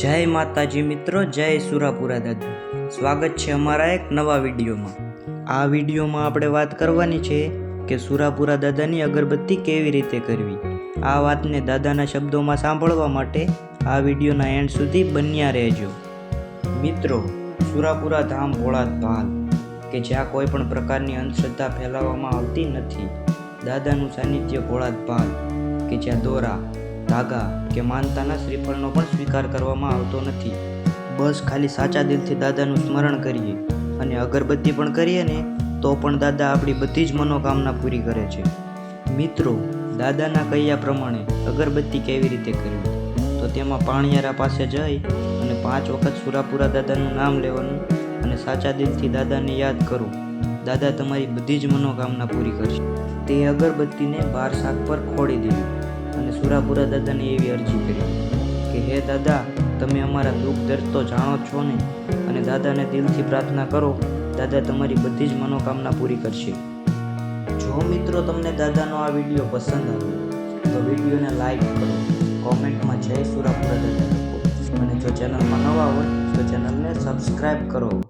જય માતાજી મિત્રો, જય સુરાપુરા દાદા. સ્વાગત છે અમારા એક નવા વિડીયોમાં. આ વિડીયોમાં આપણે વાત કરવાની છે કે સુરાપુરા દાદાની અગરબત્તી કેવી રીતે કરવી? આ વાતને દાદાના શબ્દોમાં સાંભળવા માટે આ વિડીયોના એન્ડ સુધી બન્યા રહેજો. મિત્રો, સુરાપુરા ધામ ભોળાત ભાલ કે જ્યાં કોઈ પણ પ્રકારની અંધશ્રદ્ધા ફેલાવવામાં આવતી નથી, દાદાનું સાનિધ્ય ભોળાત ભાલ કે જ્યાં દોરા ધાગા કે માનતાના શ્રીફળનો પણ સ્વીકાર કરવામાં આવતો નથી. બસ ખાલી સાચા દિલથી દાદાનું સ્મરણ કરીએ અને અગરબત્તી પણ કરીએ ને, તો પણ દાદા આપણી બધી જ મનોકામના પૂરી કરે છે. મિત્રો, દાદાના કહ્યા પ્રમાણે અગરબત્તી કેવી રીતે કરવી? તો તેમાં પાણીયારા પાસે જઈ અને પાંચ વખત સુરાપુરા દાદાનું નામ લેવાનું અને સાચા દિલથી દાદાને યાદ કરો. દાદા તમારી બધી જ મનોકામના પૂરી કરશે. તે અગરબત્તીને બાર શાક પર ખોડી દેવી. અને સુરાપુરા દાદાને એવી અરજી કરી કે, હે દાદા, તમે અમારા દુઃખ દર્દ તો જાણો છો ને? અને દાદાને દિલથી પ્રાર્થના કરો, દાદા તમારી બધી જ મનોકામના પૂરી કરશે. જો મિત્રો તમને દાદાનો આ વીડિયો પસંદ આવ્યો તો વિડીયોને લાઈક કરો, કોમેન્ટમાં જય સુરાપુરા દાદા અને જો ચેનલમાં નવા હોય, તો ચેનલને સબસ્ક્રાઈબ કરો.